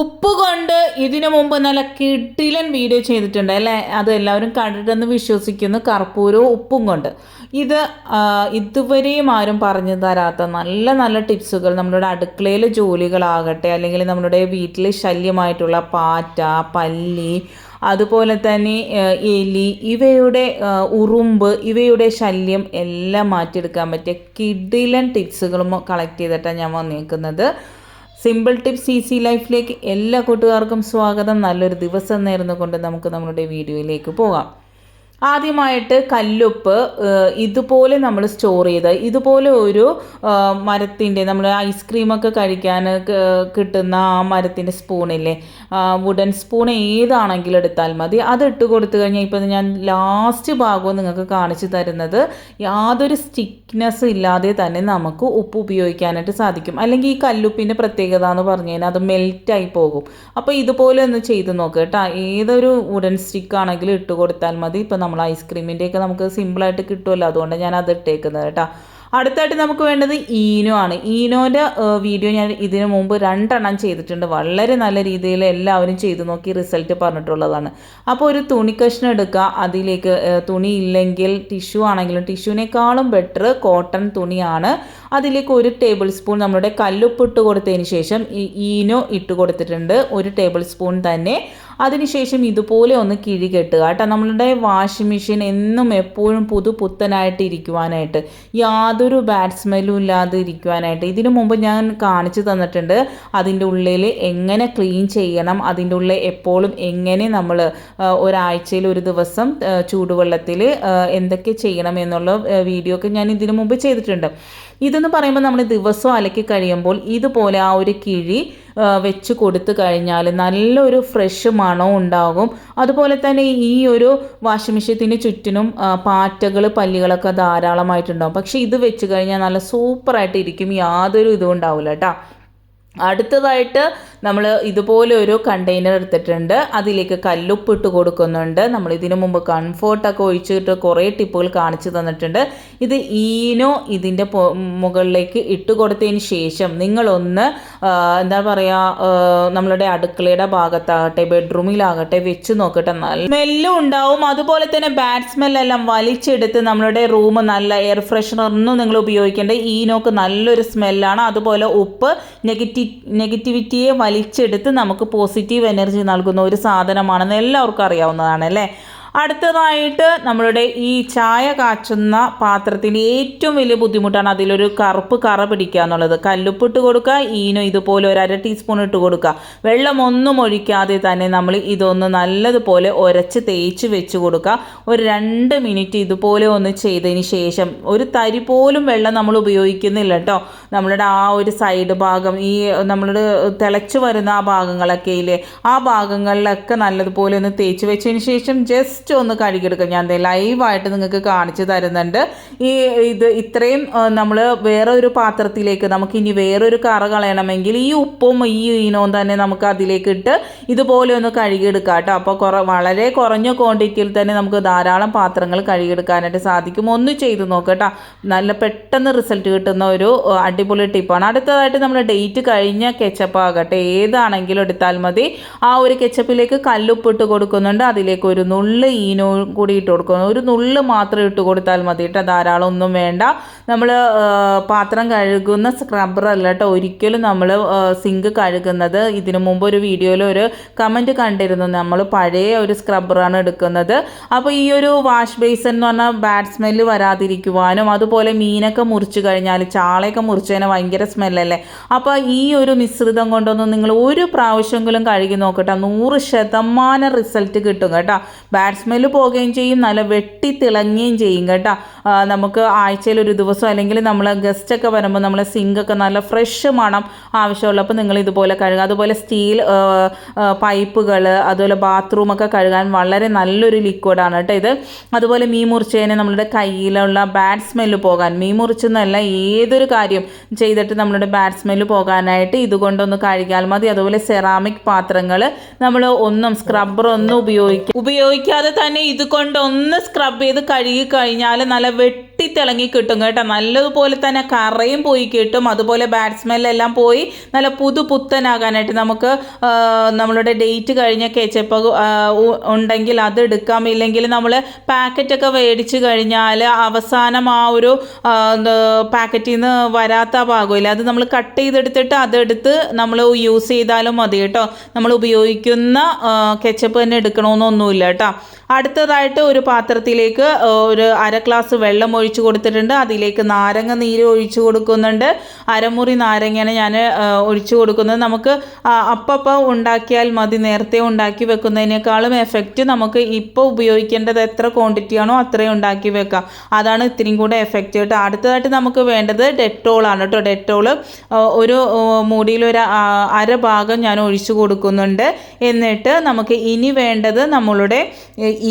ഉപ്പ് കൊണ്ട് ഇതിനു മുമ്പ് നല്ല കിട്ടിലൻ വീഡിയോ ചെയ്തിട്ടുണ്ട് അല്ലേ? അത് എല്ലാവരും കണ്ടിട്ടെന്ന് വിശ്വസിക്കുന്നു. കർപ്പൂരവും ഉപ്പും കൊണ്ട്. ഇത് ഇതുവരെയും ആരും പറഞ്ഞു തരാത്ത നല്ല നല്ല ടിപ്സുകൾ. നമ്മളുടെ അടുക്കളയിലെ ജോലികളാകട്ടെ അല്ലെങ്കിൽ നമ്മുടെ വീട്ടിലെ ശല്യമായിട്ടുള്ള പാറ്റ പല്ലി അതുപോലെ തന്നെ എലി ഇവയുടെ ഉറുമ്പ് ഇവയുടെ ശല്യം എല്ലാം മാറ്റിയെടുക്കാൻ പറ്റിയ കിഡിലൻ ടിപ്സുകളും കളക്ട് ചെയ്തിട്ടാണ് ഞാൻ വന്നേക്കുന്നത്. സിമ്പിൾ ടിപ്സ് സി സി ലൈഫിലേക്ക് എല്ലാ കൂട്ടുകാർക്കും സ്വാഗതം. നല്ലൊരു ദിവസം നേർന്നുകൊണ്ട് നമുക്ക് നമ്മുടെ വീഡിയോയിലേക്ക് പോകാം. ആദ്യമായിട്ട് കല്ലുപ്പ് ഇതുപോലെ നമ്മൾ സ്റ്റോർ ചെയ്ത് ഇതുപോലെ ഒരു മരത്തിന്റെ നമ്മൾ ഐസ്ക്രീമൊക്കെ കഴിക്കാൻ കിട്ടുന്ന ആ മരത്തിന്റെ സ്പൂണില്ലേ വുഡൻ സ്പൂൺ ഏതാണെങ്കിലും എടുത്താൽ മതി. അത് ഇട്ട് കൊടുത്തു കഴിഞ്ഞാൽ ഇപ്പം ഞാൻ ലാസ്റ്റ് ഭാഗവും നിങ്ങൾക്ക് കാണിച്ചു തരുന്നത് യാതൊരു സ്റ്റിക്നെസ് ഇല്ലാതെ തന്നെ നമുക്ക് ഉപ്പ് ഉപയോഗിക്കാനായിട്ട് സാധിക്കും. അല്ലെങ്കിൽ ഈ കല്ലുപ്പിന്റെ പ്രത്യേകത എന്ന് പറഞ്ഞു കഴിഞ്ഞാൽ അത് മെൽറ്റായി പോകും. അപ്പോൾ ഇതുപോലെ ഒന്ന് ചെയ്ത് നോക്കുക കേട്ടോ. ഏതൊരു വുഡൻ സ്റ്റിക്ക് ആണെങ്കിലും ഇട്ട് കൊടുത്താൽ മതി. ഇപ്പം നമ്മൾ ഐസ്ക്രീമിന്റെയൊക്കെ നമുക്ക് സിമ്പിളായിട്ട് കിട്ടുമല്ലോ. അതുകൊണ്ട് ഞാൻ അത് ഇട്ടേക്കുന്നത് കേട്ടോ. അടുത്തായിട്ട് നമുക്ക് വേണ്ടത് ഈനോ ആണ്. ഈനോന്റെ വീഡിയോ ഞാൻ ഇതിനു മുമ്പ് രണ്ടെണ്ണം ചെയ്തിട്ടുണ്ട്. വളരെ നല്ല രീതിയിൽ എല്ലാവരും ചെയ്തു നോക്കി റിസൾട്ട് പറഞ്ഞിട്ടുള്ളതാണ്. അപ്പോൾ ഒരു തുണി കഷ്ണം എടുക്കുക. അതിലേക്ക് തുണി ഇല്ലെങ്കിൽ ടിഷ്യൂ ആണെങ്കിലും ടിഷ്യൂവിനേക്കാളും ബെറ്റർ കോട്ടൺ തുണിയാണ്. അതിലേക്ക് ഒരു ടേബിൾ സ്പൂൺ നമ്മുടെ കല്ലുപ്പ് ഇട്ട് കൊടുത്തതിന് ശേഷം ഈനോ ഇട്ട് കൊടുത്തിട്ടുണ്ട്. ഒരു ടേബിൾ സ്പൂൺ തന്നെ. അതിനുശേഷം ഇതുപോലെ ഒന്ന് കിഴി കെട്ടുക കേട്ടോ. നമ്മളുടെ വാഷിംഗ് മെഷീൻ എന്നും എപ്പോഴും പുതു പുത്തനായിട്ട് ഇരിക്കുവാനായിട്ട് യാതൊരു ബാഡ് സ്മെല്ലും ഇല്ലാതെ ഇരിക്കുവാനായിട്ട്. ഇതിനു മുമ്പ് ഞാൻ കാണിച്ചു തന്നിട്ടുണ്ട് അതിന്റെ ഉള്ളിൽ എങ്ങനെ ക്ലീൻ ചെയ്യണം അതിന്റെ ഉള്ളിൽ എപ്പോഴും എങ്ങനെ നമ്മൾ ഒരാഴ്ചയിൽ ഒരു ദിവസം ചൂടുവെള്ളത്തിൽ എന്തൊക്കെ ചെയ്യണം എന്നുള്ള വീഡിയോ ഒക്കെ ഞാൻ ഇതിനു മുമ്പ് ചെയ്തിട്ടുണ്ട്. ഇതെന്ന് പറയുമ്പോൾ നമ്മൾ ദിവസം അലക്കി കഴിയുമ്പോൾ ഇതുപോലെ ആ ഒരു കിഴി വെച്ച് കൊടുത്തു കഴിഞ്ഞാൽ നല്ലൊരു ഫ്രഷ് മണവും ഉണ്ടാകും. അതുപോലെ തന്നെ ഈ ഒരു വാഷിംഗ് മെഷീനത്തിന് ചുറ്റിനും പാറ്റകൾ പല്ലികളൊക്കെ ധാരാളമായിട്ടുണ്ടാകും പക്ഷേ ഇത് വെച്ച് കഴിഞ്ഞാൽ നല്ല സൂപ്പറായിട്ട് ഇരിക്കും. യാതൊരു ഇതും ഉണ്ടാവില്ല കേട്ടോ അടുത്തതായിട്ട് നമ്മൾ ഇതുപോലെ ഒരു കണ്ടെയ്നർ എടുത്തിട്ടുണ്ട്. അതിലേക്ക് കല്ലുപ്പ് ഇട്ട് കൊടുക്കുന്നുണ്ട്. നമ്മൾ ഇതിനു മുമ്പ് കംഫോർട്ടൊക്കെ ഒഴിച്ചിട്ട് കുറേ ടിപ്പുകൾ കാണിച്ചു തന്നിട്ടുണ്ട്. ഇത് ഈനോ ഇതിന്റെ മുകളിലേക്ക് ഇട്ട് കൊടുത്തതിന് ശേഷം നിങ്ങളൊന്ന് എന്താ പറയുക നമ്മളുടെ അടുക്കളയുടെ ഭാഗത്താകട്ടെ ബെഡ്റൂമിലാകട്ടെ വെച്ച് നോക്കട്ടെ. നല്ല സ്മെല്ലും ഉണ്ടാവും. അതുപോലെ തന്നെ ബാഡ് സ്മെല്ലെല്ലാം വലിച്ചെടുത്ത് നമ്മളുടെ റൂം നല്ല എയർ ഫ്രഷനറൊന്നും നിങ്ങൾ ഉപയോഗിക്കേണ്ട. ഈനോക്ക് നല്ലൊരു സ്മെല്ലാണ് അതുപോലെ ഉപ്പ് നെഗറ്റി നെഗറ്റിവിറ്റിയെ വലിച്ചെടുത്ത് നമുക്ക് പോസിറ്റീവ് എനർജി നൽകുന്ന ഒരു സാധനമാണെന്ന് എല്ലാവർക്കും അറിയാവുന്നതാണ് അല്ലേ? അടുത്തതായിട്ട് നമ്മളുടെ ഈ ചായ കാച്ചുന്ന പാത്രത്തിന് ഏറ്റവും വലിയ ബുദ്ധിമുട്ടാണ് അതിലൊരു കറുപ്പ് കറ പിടിക്കുക എന്നുള്ളത്. കല്ലുപ്പ് ഇട്ട് കൊടുക്കുക ഈനോ ഇതുപോലെ ഒരു അര ടീസ്പൂൺ ഇട്ട് കൊടുക്കുക. വെള്ളം ഒന്നും ഒഴിക്കാതെ തന്നെ നമ്മൾ ഇതൊന്ന് നല്ലതുപോലെ ഉരച്ച് തേച്ച് വെച്ച് കൊടുക്കുക. ഒരു രണ്ട് മിനിറ്റ് ഇതുപോലെ ഒന്ന് ചെയ്തതിന് ശേഷം ഒരു തരി പോലും വെള്ളം നമ്മൾ ഉപയോഗിക്കുന്നില്ല കേട്ടോ. നമ്മളുടെ ആ ഒരു സൈഡ് ഭാഗം ഈ നമ്മളുടെ തിളച്ച് വരുന്ന ആ ഭാഗങ്ങളൊക്കെ ഇല്ലേ? ആ ഭാഗങ്ങളിലൊക്കെ നല്ലതുപോലെ ഒന്ന് തേച്ച് വെച്ചതിന് ശേഷം ജസ്റ്റ് ഒന്ന് കഴുകിയെടുക്കുക ഞാൻ ലൈവായിട്ട് നിങ്ങൾക്ക് കാണിച്ചു തരുന്നുണ്ട്. ഈ ഇത് ഇത്രയും നമ്മൾ വേറെ ഒരു പാത്രത്തിലേക്ക് നമുക്ക് ഇനി വേറൊരു കറ കളയണമെങ്കിൽ ഈ ഉപ്പും ഈ ഈനവും തന്നെ നമുക്ക് അതിലേക്ക് ഇട്ട് ഇതുപോലെ ഒന്ന് കഴുകിയെടുക്കാം കേട്ടോ. അപ്പോൾ കുറ വളരെ കുറഞ്ഞ ക്വാണ്ടിറ്റിയിൽ തന്നെ നമുക്ക് ധാരാളം പാത്രങ്ങൾ കഴുകിയെടുക്കാനായിട്ട് സാധിക്കും. ഒന്ന് ചെയ്ത് നോക്കട്ടോ നല്ല പെട്ടെന്ന് റിസൾട്ട് കിട്ടുന്ന ഒരു അടിപൊളി ടിപ്പാണ് അടുത്തതായിട്ട് നമ്മൾ ഡേറ്റ് കഴിഞ്ഞ കെച്ചപ്പ് ആകട്ടെ. ഏതാണെങ്കിലും എടുത്താൽ മതി. ആ ഒരു കെച്ചപ്പിലേക്ക് കല്ലുപ്പിട്ട് കൊടുക്കുന്നുണ്ട്. അതിലേക്ക് ഒരു നുള്ള് ഈനോ കൂടി ഇട്ട് കൊടുക്കണം ഒരു നുള്ള് മാത്രം ഇട്ട് കൊടുത്താൽ മതി കേട്ടോ. ധാരാളം ഒന്നും വേണ്ട. നമ്മൾ പാത്രം കഴുകുന്ന സ്ക്രബ്ബർ അല്ല കേട്ടോ. ഒരിക്കലും നമ്മൾ സിങ്ക് കഴുകുന്നത്. ഇതിനു മുമ്പ് ഒരു വീഡിയോയിൽ ഒരു കമന്റ് കണ്ടിരുന്നു. നമ്മൾ പഴയ ഒരു സ്ക്രബ്ബറാണ് എടുക്കുന്നത്. അപ്പോൾ ഈ ഒരു വാഷ് ബേസൺ എന്ന് പറഞ്ഞാൽ ബാഡ് സ്മെല്ല് വരാതിരിക്കുവാനും അതുപോലെ മീനൊക്കെ മുറിച്ച് കഴിഞ്ഞാൽ ചാളയൊക്കെ മുറിച്ച് കഴിഞ്ഞാൽ ഭയങ്കര സ്മെല്ലല്ലേ അപ്പോൾ ഈ ഒരു മിശ്രിതം കൊണ്ടൊന്നും നിങ്ങൾ ഒരു പ്രാവശ്യമെങ്കിലും കഴുകി നോക്കട്ടെ. നൂറ് ശതമാനം റിസൾട്ട് കിട്ടും കേട്ടോ. ബാഡ് സ്മെല്ല് പോവുകയും ചെയ്യും നല്ല വെട്ടി തിളങ്ങുകയും ചെയ്യും കേട്ടോ. നമുക്ക് ആഴ്ചയിൽ ഒരു ദിവസം അല്ലെങ്കിൽ നമ്മൾ ഗസ്റ്റൊക്കെ വരുമ്പോൾ നമ്മൾ സിങ്കൊക്കെ നല്ല ഫ്രഷ് മണം ആവശ്യമുള്ളപ്പോൾ നിങ്ങൾ ഇതുപോലെ കഴുകുക. അതുപോലെ സ്റ്റീൽ പൈപ്പുകൾ അതുപോലെ ബാത്റൂമൊക്കെ കഴുകാൻ വളരെ നല്ലൊരു ലിക്വിഡാണ് കേട്ടോ ഇത്. അതുപോലെ മീൻ മുറിച്ചതിന് നമ്മളുടെ കയ്യിലുള്ള ബാഡ് സ്മെല്ല് പോകാൻ മീൻ മുറിച്ചെന്നല്ല ഏതൊരു കാര്യം ചെയ്തിട്ട് നമ്മളുടെ ബാഡ് സ്മെല്ല് പോകാനായിട്ട് ഇതുകൊണ്ടൊന്ന് കഴുകിയാൽ മതി. അതുപോലെ സെറാമിക് പാത്രങ്ങൾ നമ്മൾ ഒന്നും സ്ക്രബ്ബർ ഒന്നും ഉപയോഗിക്കുക ഉപയോഗിക്കാതെ തന്നെ ഇത് കൊണ്ട് ഒന്ന് സ്ക്രബ് ചെയ്ത് കഴുകി കഴിഞ്ഞാൽ നല്ല വെട്ടിത്തിളങ്ങി കിട്ടും കേട്ടോ. നല്ലതുപോലെ തന്നെ കറയും പോയി കിട്ടും. അതുപോലെ ബാറ്റ്സ്മെല്ലാം പോയി നല്ല പുതു പുത്തനാകാനായിട്ട് നമുക്ക് നമ്മളുടെ ഡേറ്റ് കഴിഞ്ഞ കെച്ചപ്പ് ഉണ്ടെങ്കിൽ അത് എടുക്കാം. ഇല്ലെങ്കിൽ നമ്മൾ പാക്കറ്റൊക്കെ മേടിച്ച് കഴിഞ്ഞാൽ അവസാനം ആ ഒരു പാക്കറ്റിൽ നിന്ന് വരാത്ത ഭാഗമില്ല. അത് നമ്മൾ കട്ട് ചെയ്തെടുത്തിട്ട് അതെടുത്ത് നമ്മൾ യൂസ് ചെയ്താലും മതി കേട്ടോ. നമ്മൾ ഉപയോഗിക്കുന്ന കെച്ചപ്പ് തന്നെ എടുക്കണമെന്നൊന്നുമില്ല കേട്ടോ. അടുത്തതായിട്ട് ഒരു പാത്രത്തിലേക്ക് ഒരു അര ഗ്ലാസ് വെള്ളം ഒഴിച്ചു കൊടുത്തിട്ടുണ്ട്. അതിലേക്ക് നാരങ്ങ നീര് ഒഴിച്ചു കൊടുക്കുന്നുണ്ട്. അരമുറി നാരങ്ങയാണ് ഞാൻ ഒഴിച്ചു കൊടുക്കുന്നത്. നമുക്ക് അപ്പപ്പം ഉണ്ടാക്കിയാൽ മതി. നേരത്തെ ഉണ്ടാക്കി വെക്കുന്നതിനേക്കാളും എഫക്റ്റ് നമുക്ക് ഇപ്പോൾ ഉപയോഗിക്കേണ്ടത് എത്ര ക്വാണ്ടിറ്റി ആണോ അത്രയും ഉണ്ടാക്കി വെക്കാം. അതാണ് ഇത്രയും കൂടെ എഫക്റ്റ് കേട്ടോ അടുത്തതായിട്ട് നമുക്ക് വേണ്ടത് ഡെറ്റോളാണ് കേട്ടോ. ഡെറ്റോൾ ഒരു ആ, മൂടിയിലൊരു അര ഭാഗം ഞാൻ ഒഴിച്ചു കൊടുക്കുന്നുണ്ട്. എന്നിട്ട് നമുക്ക് ഇനി വേണ്ടത് നമ്മളുടെ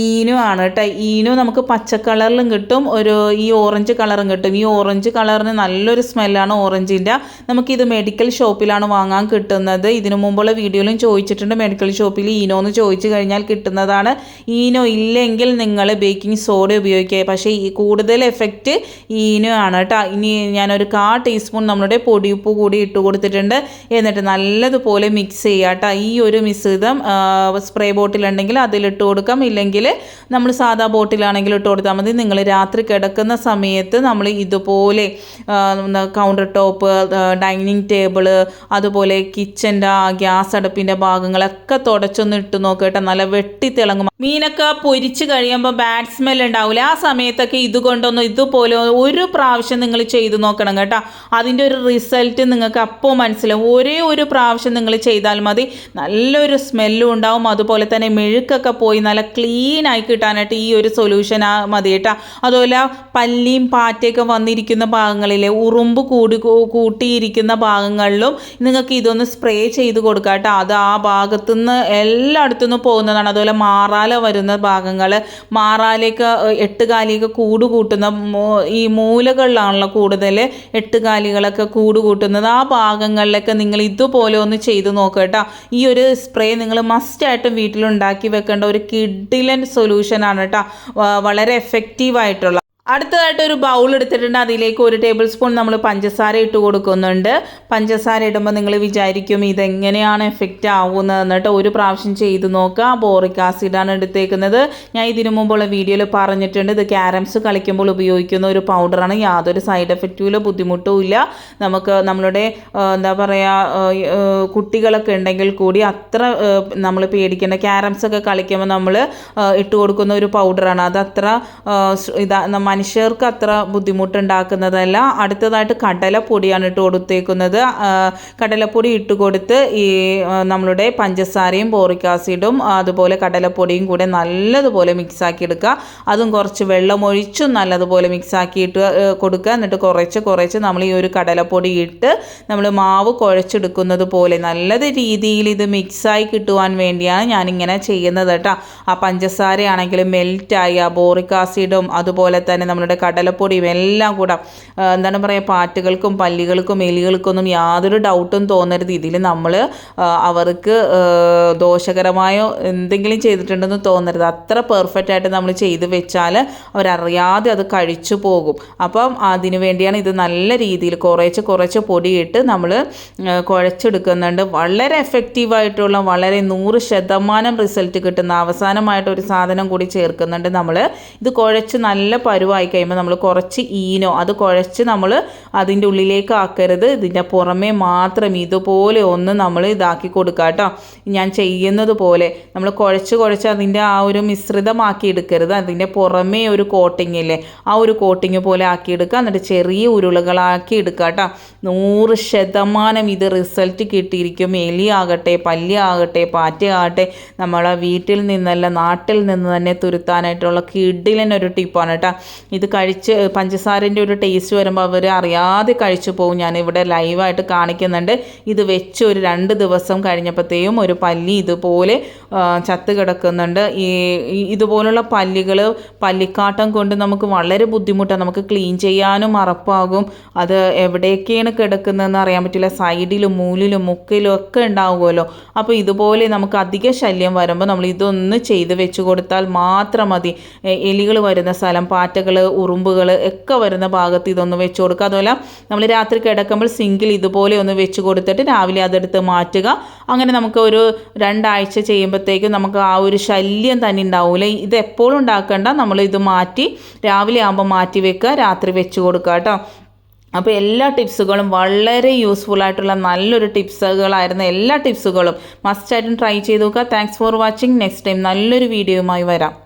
ഈനു ആണ് കേട്ടോ. ഈനു നമുക്ക് പച്ചക്കളറിലും കിട്ടും. ഒരു ഈ ഓറഞ്ച് കളറും കിട്ടും. ഈ ഓറഞ്ച് കളറിന് നല്ലൊരു സ്മെല്ലാണ് ഓറഞ്ചിന്റെ നമുക്കിത് മെഡിക്കൽ ഷോപ്പിലാണ് വാങ്ങാൻ കിട്ടുന്നത്. ഇതിനു മുമ്പുള്ള വീഡിയോയിലും ചോദിച്ചിട്ടുണ്ട്. മെഡിക്കൽ ഷോപ്പിൽ ഈനോ എന്ന് ചോദിച്ചു കഴിഞ്ഞാൽ കിട്ടുന്നതാണ്. ഈനോ ഇല്ലെങ്കിൽ നിങ്ങൾ ബേക്കിംഗ് സോഡ ഉപയോഗിക്കുക. പക്ഷേ ഈ കൂടുതൽ എഫക്റ്റ് ഈനോ ആണ് കേട്ടോ. ഇനി ഞാനൊരു കാ ടീസ്പൂൺ നമ്മുടെ പൊടിയുപ്പ് കൂടി ഇട്ട് കൊടുത്തിട്ടുണ്ട്. എന്നിട്ട് നല്ലതുപോലെ മിക്സ് ചെയ്യുക കേട്ടോ. ഈ ഒരു മിശ്രിതം സ്പ്രേ ബോട്ടിലുണ്ടെങ്കിൽ അതിലിട്ട് കൊടുക്കാം. ഇല്ലെങ്കിൽ നമ്മൾ സാധാ ബോട്ടിലാണെങ്കിൽ ഇട്ട് കൊടുത്താൽ മതി. നിങ്ങൾ രാത്രി കിടക്കുന്ന സമയത്ത് നമ്മൾ ഇതുപോലെ കൗണ്ടർ ടോപ്പ് ഡൈനിങ് ടേബിൾ അതുപോലെ കിച്ചന്റെ ഗ്യാസ് അടുപ്പിന്റെ ഭാഗങ്ങളൊക്കെ തുടച്ചൊന്ന് ഇട്ട് നോക്കട്ടെ നല്ല വെട്ടി തിളങ്ങും. മീനൊക്കെ പൊരിച്ച് കഴിയുമ്പോൾ ബാഡ് സ്മെൽ ഉണ്ടാവില്ല ആ സമയത്തൊക്കെ ഇതുകൊണ്ടൊന്ന് ഇതുപോലെ ഒരു പ്രാവശ്യം നിങ്ങൾ ചെയ്ത് നോക്കണം കേട്ടോ. അതിന്റെ ഒരു റിസൾട്ട് നിങ്ങൾക്ക് അപ്പോൾ മനസ്സിലാവും. ഒരേ ഒരു പ്രാവശ്യം നിങ്ങൾ ചെയ്താൽ മതി. നല്ലൊരു സ്മെല്ലും ഉണ്ടാവും. അതുപോലെ തന്നെ മെഴുക്കൊക്കെ പോയി നല്ല ക്ലീൻ ആയി കിട്ടാനായിട്ട് ഈ ഒരു സൊല്യൂഷൻ ആ മതി കേട്ടോ. അതുപോലെ പല്ലിയും പാറ്റയൊക്കെ വന്നിരിക്കുന്ന ഭാഗങ്ങളിലെ ഉറുമ്പ് കൂടി കൂട്ടിയിരിക്കുന്ന ഭാഗങ്ങളിലും നിങ്ങൾക്ക് ഇതൊന്ന് സ്പ്രേ ചെയ്ത് കൊടുക്കുക കേട്ടോ. അത് ആ ഭാഗത്തുനിന്ന് എല്ലായിടത്തുനിന്ന് പോകുന്നതാണ്. അതുപോലെ മാറാല വരുന്ന ഭാഗങ്ങൾ മാറാലേക്ക് എട്ടുകാലിയൊക്കെ കൂട് കൂട്ടുന്ന ഈ മൂലകളിലാണല്ലോ കൂടുതൽ എട്ടുകാലികളൊക്കെ കൂട് കൂട്ടുന്നത്. ആ ഭാഗങ്ങളിലൊക്കെ നിങ്ങൾ ഇതുപോലെ ഒന്ന് ചെയ്ത് നോക്കുക കേട്ടോ. ഈ ഒരു സ്പ്രേ നിങ്ങൾ മസ്റ്റായിട്ടും വീട്ടിലുണ്ടാക്കി വെക്കേണ്ട ഒരു കിഡിലൻ സൊല്യൂഷനാണ് കേട്ടോ. വളരെ എഫക്റ്റീവായിട്ടുള്ള അടുത്തതായിട്ട് ഒരു ബൗൾ എടുത്തിട്ടുണ്ട്. അതിലേക്ക് ഒരു ടേബിൾ സ്പൂൺ നമ്മൾ പഞ്ചസാര ഇട്ട് കൊടുക്കുന്നുണ്ട്. പഞ്ചസാര ഇടുമ്പോൾ നിങ്ങൾ വിചാരിക്കും ഇതെങ്ങനെയാണ് എഫക്റ്റ് ആവുന്നത് എന്നിട്ട് ഒരു പ്രാവശ്യം ചെയ്ത് നോക്കുക. ബോറിക് ആസിഡാണ് എടുത്തേക്കുന്നത്. ഞാൻ ഇതിനു മുമ്പുള്ള വീഡിയോയിൽ പറഞ്ഞിട്ടുണ്ട്. ഇത് ക്യാരംസ് കളിക്കുമ്പോൾ ഉപയോഗിക്കുന്ന ഒരു പൗഡറാണ് യാതൊരു സൈഡ് എഫക്റ്റുമില്ല ബുദ്ധിമുട്ടും ഇല്ല. നമുക്ക് നമ്മളുടെ എന്താ പറയുക കുട്ടികളൊക്കെ ഉണ്ടെങ്കിൽ കൂടി അത്ര നമ്മൾ പേടിക്കേണ്ട ക്യാരംസ് ഒക്കെ കളിക്കുമ്പോൾ നമ്മൾ ഇട്ട് കൊടുക്കുന്ന ഒരു പൗഡറാണ് അത് അത്ര ഇതാ മനുഷ്യർക്ക് അത്ര ബുദ്ധിമുട്ടുണ്ടാക്കുന്നതല്ല. അടുത്തതായിട്ട് കടലപ്പൊടിയാണ് ഇട്ട് കൊടുത്തേക്കുന്നത്. കടലപ്പൊടി ഇട്ട് കൊടുത്ത് ഈ നമ്മളുടെ പഞ്ചസാരയും ബോറിക് ആസിഡും അതുപോലെ കടലപ്പൊടിയും കൂടെ നല്ലതുപോലെ മിക്സാക്കി എടുക്കുക. അതും കുറച്ച് വെള്ളമൊഴിച്ചും നല്ലതുപോലെ മിക്സാക്കിയിട്ട് കൊടുക്കുക. എന്നിട്ട് കുറച്ച് കുറച്ച് നമ്മൾ ഈ ഒരു കടലപ്പൊടി ഇട്ട് നമ്മൾ മാവ് കുഴച്ചെടുക്കുന്നത് പോലെ നല്ലത് രീതിയിൽ ഇത് മിക്സായി കിട്ടുവാൻ വേണ്ടിയാണ് ഞാനിങ്ങനെ ചെയ്യുന്നത് കേട്ടോ. ആ പഞ്ചസാരയാണെങ്കിൽ മെൽറ്റായി ആ ബോറിക് ആസിഡും അതുപോലെ തന്നെ നമ്മുടെ കടലപ്പൊടിയും എല്ലാം കൂടെ. എന്താണ് പറയുക പാറ്റുകൾക്കും പല്ലികൾക്കും എലികൾക്കൊന്നും യാതൊരു ഡൗട്ടും തോന്നരുത്. ഇതിൽ നമ്മൾ അവർക്ക് ദോഷകരമായോ എന്തെങ്കിലും ചെയ്തിട്ടുണ്ടെന്ന് തോന്നരുത്. അത്ര പെർഫെക്റ്റ് ആയിട്ട് നമ്മൾ ചെയ്ത് വെച്ചാൽ അവരറിയാതെ അത് കഴിച്ചു പോകും. അപ്പം അതിനു വേണ്ടിയാണ് ഇത് നല്ല രീതിയിൽ കുറേച്ച് കുറച്ച് പൊടിയിട്ട് നമ്മൾ കുഴച്ചെടുക്കുന്നുണ്ട്. വളരെ എഫക്റ്റീവായിട്ടുള്ള വളരെ നൂറ് ശതമാനം റിസൾട്ട് കിട്ടുന്ന അവസാനമായിട്ട് ഒരു സാധനം കൂടി ചേർക്കുന്നുണ്ട് നമ്മൾ ഇത് കുഴച്ച് നല്ല പരുവായി കഴിയുമ്പോൾ നമ്മൾ കുറച്ച് ഈനോ അത് കുഴച്ച് നമ്മൾ അതിന്റെ ഉള്ളിലേക്ക് ആക്കരുത്. ഇതിന്റെ പുറമേ മാത്രം ഇതുപോലെ ഒന്ന് നമ്മൾ ഇതാക്കി കൊടുക്കുക കേട്ടോ ഞാൻ ചെയ്യുന്നത് പോലെ നമ്മൾ കുഴച്ച് കുഴച്ച് അതിന്റെ ആ ഒരു മിശ്രിതമാക്കി എടുക്കരുത്. അതിന്റെ പുറമേ ഒരു കോട്ടിംഗ് ഇല്ലേ ആ ഒരു കോട്ടിങ് പോലെ ആക്കി എടുക്കുക. എന്നിട്ട് ചെറിയ ഉരുളകളാക്കി എടുക്കുക കേട്ടോ നൂറ് ശതമാനം ഇത് റിസൾട്ട് കിട്ടിയിരിക്കും. എലി ആകട്ടെ പല്ലി ആകട്ടെ പാറ്റയാകട്ടെ നമ്മളെ വീട്ടിൽ നിന്നല്ല നാട്ടിൽ നിന്ന് തന്നെ തുരുത്താനായിട്ടുള്ള കിഡിലിനൊരു ടിപ്പാണ് കേട്ടോ ഇത് കഴിച്ച് പഞ്ചസാരന്റെ ഒരു ടേസ്റ്റ് വരുമ്പോൾ അവർ അറിയാതെ കഴിച്ചു പോകും ഞാൻ ഇവിടെ ലൈവായിട്ട് കാണിക്കുന്നുണ്ട്. ഇത് വെച്ച് ഒരു രണ്ട് ദിവസം കഴിഞ്ഞപ്പോഴത്തേക്കും ഒരു പല്ലി ഇതുപോലെ ചത്ത് കിടക്കുന്നുണ്ട്. ഈ ഈ- ഇതുപോലുള്ള പല്ലികൾ പല്ലിക്കാട്ടം കൊണ്ട് നമുക്ക് വളരെ ബുദ്ധിമുട്ടാണ്. നമുക്ക് ക്ലീൻ ചെയ്യാനും മറപ്പാകും അത് എവിടെയൊക്കെയാണ് കിടക്കുന്നതെന്ന് അറിയാൻ പറ്റില്ല. സൈഡിലും മൂലിലും മുക്കിലും ഒക്കെ ഉണ്ടാവുമല്ലോ. അപ്പോൾ ഇതുപോലെ നമുക്ക് അധിക ശല്യം വരുമ്പോൾ നമ്മൾ ഇതൊന്ന് ചെയ്ത് വെച്ച് കൊടുത്താൽ മാത്രം മതി. എലികൾ വരുന്ന സ്ഥലം പാറ്റകൾ ഉറുമ്പുകൾ ഒക്കെ വരുന്ന ഭാഗത്ത് ഇതൊന്ന് വെച്ച് കൊടുക്കുക. അതുപോലെ നമ്മൾ രാത്രി കിടക്കുമ്പോൾ സിങ്കിൽ ഇതുപോലെ ഒന്ന് വെച്ച് കൊടുത്തിട്ട് രാവിലെ അതെടുത്ത് മാറ്റുക. അങ്ങനെ നമുക്ക് ഒരു രണ്ടാഴ്ച ചെയ്യുമ്പോഴത്തേക്കും നമുക്ക് ആ ഒരു ശല്യം തന്നെ ഉണ്ടാവില്ല ഇത് എപ്പോഴും ഉണ്ടാക്കണ്ട. നമ്മൾ ഇത് മാറ്റി രാവിലെ ആകുമ്പോൾ മാറ്റി വെക്കുക രാത്രി വെച്ച് കൊടുക്കുക കേട്ടോ. അപ്പോൾ എല്ലാ ടിപ്സുകളും വളരെ യൂസ്ഫുൾ ആയിട്ടുള്ള നല്ലൊരു ടിപ്സുകളായിരുന്നു എല്ലാ ടിപ്സുകളും മസ്റ്റായിട്ടും ട്രൈ ചെയ്ത് നോക്കുക. Thanks for watching next time നല്ലൊരു വീഡിയോയുമായി വരാം.